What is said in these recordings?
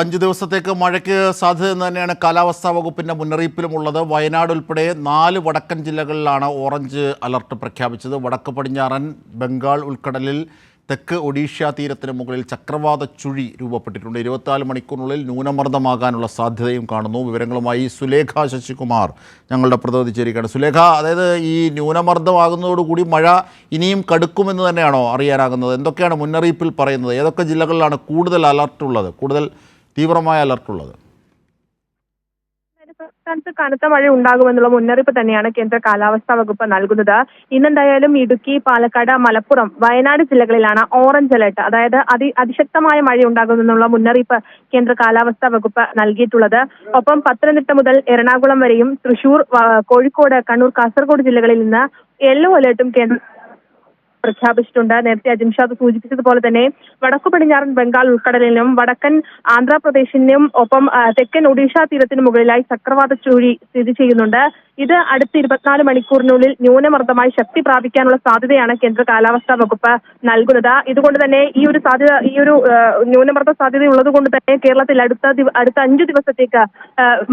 അഞ്ച് ദിവസത്തേക്ക് മഴയ്ക്ക് സാധ്യത സാധ്യതയെന്ന് തന്നെയാണ് കാലാവസ്ഥാ വകുപ്പിന്റെ മുന്നറിയിപ്പിലുമുള്ളത്. വയനാട് ഉൾപ്പെടെ നാല് വടക്കൻ ജില്ലകളിലാണ് ഓറഞ്ച് അലർട്ട് പ്രഖ്യാപിച്ചത്. വടക്ക് പടിഞ്ഞാറൻ ബംഗാൾ ഉൾക്കടലിൽ തെക്ക് ഒഡീഷ തീരത്തിന് മുകളിൽ ചക്രവാത ചുഴി രൂപപ്പെട്ടിട്ടുണ്ട്. ഇരുപത്തിനാല് മണിക്കൂറിനുള്ളിൽ ന്യൂനമർദ്ദമാകാനുള്ള സാധ്യതയും കാണുന്നു. വിവരങ്ങളുമായി സുലേഖ ശശികുമാർ ഞങ്ങളുടെ പ്രതിനിധി ചേരുകയാണ് സുലേഖ അതായത് ഈ ന്യൂനമർദ്ദമാകുന്നതോടുകൂടി മഴ ഇനിയും കടുക്കുമെന്ന് തന്നെയാണോ അറിയാനാകുന്നത്? എന്തൊക്കെയാണ് മുന്നറിയിപ്പിൽ പറയുന്നത്? ഏതൊക്കെ ജില്ലകളിലാണ് കൂടുതൽ അലർട്ട് ഉള്ളത് കൂടുതൽ തീവ്രമായ അലർട്ടുള്ളത്. സംസ്ഥാനത്ത് കനത്ത മഴ ഉണ്ടാകുമെന്നുള്ള മുന്നറിയിപ്പ് തന്നെയാണ് കേന്ദ്ര കാലാവസ്ഥാ വകുപ്പ് നൽകുന്നത്. ഇന്നെന്തായാലും ഇടുക്കി പാലക്കാട് മലപ്പുറം വയനാട് ജില്ലകളിലാണ് ഓറഞ്ച് അലർട്ട് അതായത് അതി അതിശക്തമായ മഴ ഉണ്ടാകുമെന്നുള്ള മുന്നറിയിപ്പ് കേന്ദ്ര കാലാവസ്ഥാ വകുപ്പ് നൽകിയിട്ടുള്ളത്. ഒപ്പം പത്തനംതിട്ട മുതൽ എറണാകുളം വരെയും തൃശൂർ കോഴിക്കോട് കണ്ണൂർ കാസർഗോഡ് ജില്ലകളിൽ നിന്ന് യെല്ലോ അലേർട്ടും കേന്ദ്ര പ്രഖ്യാപിച്ചിട്ടുണ്ട്. നേരത്തെ അജിംഷാദ് സൂചിപ്പിച്ചതുപോലെ തന്നെ വടക്കു പടിഞ്ഞാറൻ ബംഗാൾ ഉൾക്കടലിനും വടക്കൻ ആന്ധ്രാപ്രദേശിനും ഒപ്പം തെക്കൻ ഒഡീഷ തീരത്തിനു മുകളിലായി ചക്രവാത ചുഴി സ്ഥിതി ചെയ്യുന്നുണ്ട്. ഇത് അടുത്ത ഇരുപത്തിനാല് മണിക്കൂറിനുള്ളിൽ ന്യൂനമർദ്ദമായി ശക്തി പ്രാപിക്കാനുള്ള സാധ്യതയാണ് കേന്ദ്ര കാലാവസ്ഥാ വകുപ്പ് നൽകുന്നത്. ഇതുകൊണ്ട് തന്നെ ഈ ഒരു സാധ്യത ഈ ഒരു ന്യൂനമർദ്ദ സാധ്യത ഉള്ളത് കൊണ്ട് തന്നെ കേരളത്തിൽ അടുത്ത അടുത്ത അഞ്ചു ദിവസത്തേക്ക്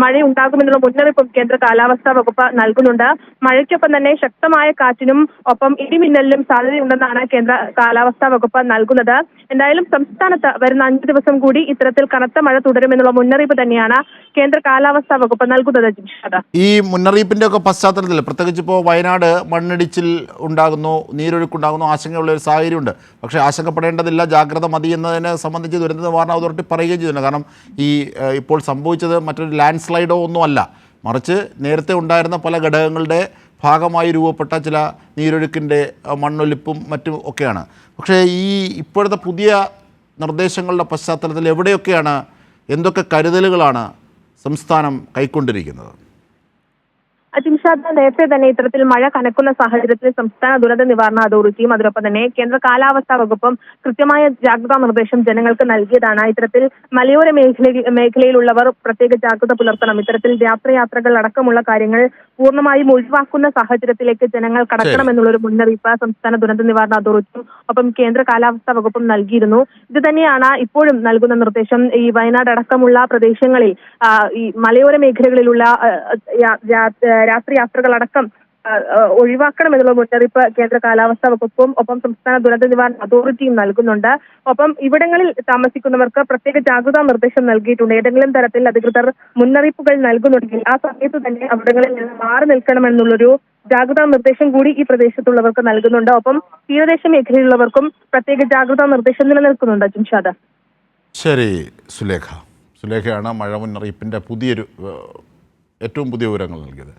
മഴ ഉണ്ടാകുമെന്നുള്ള മുന്നറിയിപ്പും കേന്ദ്ര കാലാവസ്ഥാ വകുപ്പ് നൽകുന്നുണ്ട്. മഴയ്ക്കൊപ്പം തന്നെ ശക്തമായ കാറ്റിനും ഒപ്പം ഇടിമിന്നലിനും സാധ്യതയുണ്ടെന്നാണ് കേന്ദ്ര കാലാവസ്ഥാ വകുപ്പ് നൽകുന്നത്. എന്തായാലും സംസ്ഥാനത്ത് വരുന്ന അഞ്ചു ദിവസം കൂടി ഇത്തരത്തിൽ കനത്ത മഴ തുടരുമെന്നുള്ള മുന്നറിയിപ്പ് തന്നെയാണ് കേന്ദ്ര കാലാവസ്ഥാ വകുപ്പ് നൽകുന്നത് ഈ മുന്നറിയിപ്പിന്റെ ഒക്കെ പശ്ചാത്തലത്തിൽ പ്രത്യേകിച്ച് ഇപ്പോൾ വയനാട് മണ്ണിടിച്ചിൽ ഉണ്ടാകുന്നു നീരൊഴുക്കുണ്ടാകുന്നു ആശങ്കയുള്ള ഒരു സാഹചര്യമുണ്ട്. പക്ഷേ ആശങ്കപ്പെടേണ്ടതില്ല ജാഗ്രത മതി എന്നതിനെ സംബന്ധിച്ച് ദുരന്ത നിവാരണ അതോറിറ്റി പറയുകയും ചെയ്തിട്ടുണ്ട്. കാരണം ഈ ഇപ്പോൾ സംഭവിച്ചത് മറ്റൊരു ലാൻഡ് സ്ലൈഡോ ഒന്നുമല്ല. മറിച്ച് നേരത്തെ ഉണ്ടായിരുന്ന പല ഘടകങ്ങളുടെ ഭാഗമായി രൂപപ്പെട്ട ചില നീരൊഴുക്കിന്റെ മണ്ണൊലിപ്പും മറ്റും ഒക്കെയാണ്. പക്ഷേ ഈ ഇപ്പോഴത്തെ പുതിയ നിർദ്ദേശങ്ങളുടെ പശ്ചാത്തലത്തിൽ എവിടെയൊക്കെയാണ് എന്തൊക്കെ കരുതലുകളാണ് സംസ്ഥാനം കൈക്കൊണ്ടിരിക്കുന്നത്? അജിംഷാദ് നേരത്തെ തന്നെ ഇത്തരത്തിൽ മഴ കനക്കുന്ന സാഹചര്യത്തിൽ സംസ്ഥാന ദുരന്ത നിവാരണ അതോറിറ്റിയും അതിനൊപ്പം തന്നെ കേന്ദ്ര കാലാവസ്ഥാ വകുപ്പും കൃത്യമായ ജാഗ്രതാ നിർദ്ദേശം ജനങ്ങൾക്ക് നൽകിയതാണ്. ഇത്തരത്തിൽ മലയോര മേഖല മേഖലയിലുള്ളവർ പ്രത്യേക ജാഗ്രത പുലർത്തണം. ഇത്തരത്തിൽ രാത്രിയാത്രകൾ അടക്കമുള്ള കാര്യങ്ങൾ പൂർണമായും ഒഴിവാക്കുന്ന സാഹചര്യത്തിലേക്ക് ജനങ്ങൾ കടക്കണമെന്നുള്ളൊരു മുന്നറിയിപ്പ് സംസ്ഥാന ദുരന്ത നിവാരണ അതോറിറ്റിയും ഒപ്പം കേന്ദ്ര കാലാവസ്ഥാ വകുപ്പും നൽകിയിരുന്നു. ഇത് തന്നെയാണ് ഇപ്പോഴും നൽകുന്ന നിർദ്ദേശം. ഈ വയനാട് അടക്കമുള്ള പ്രദേശങ്ങളിൽ ഈ മലയോര മേഖലകളിലുള്ള രാത്രി യാത്രകളടക്കം ഒഴിവാക്കണം എന്നുള്ള മുന്നറിയിപ്പ് കേന്ദ്ര കാലാവസ്ഥാ വകുപ്പും ഒപ്പം സംസ്ഥാന ദുരന്ത നിവാരണ അതോറിറ്റിയും നൽകുന്നുണ്ട്. ഒപ്പം ഇവിടങ്ങളിൽ താമസിക്കുന്നവർക്ക് പ്രത്യേക ജാഗ്രതാ നിർദ്ദേശം നൽകിയിട്ടുണ്ട്. ഏതെങ്കിലും തരത്തിൽ അധികൃതർ മുന്നറിയിപ്പുകൾ നൽകുന്നുണ്ടെങ്കിൽ ആ സമയത്ത് തന്നെ അവിടങ്ങളിൽ നിന്ന് മാറി നിൽക്കണമെന്നുള്ളൊരു ജാഗ്രതാ നിർദ്ദേശം കൂടി ഈ പ്രദേശത്തുള്ളവർക്ക് നൽകുന്നുണ്ട്. ഒപ്പം തീരദേശ മേഖലയിലുള്ളവർക്കും പ്രത്യേക ജാഗ്രതാ നിർദ്ദേശം നിലനിൽക്കുന്നുണ്ട് ജിംഷാദ് ശരി സുലേഖ. സുലേഖയാണ് മഴ മുന്നറിയിപ്പിന്റെ പുതിയൊരു ഏറ്റവും പുതിയ വിവരങ്ങൾ നൽകിയത്.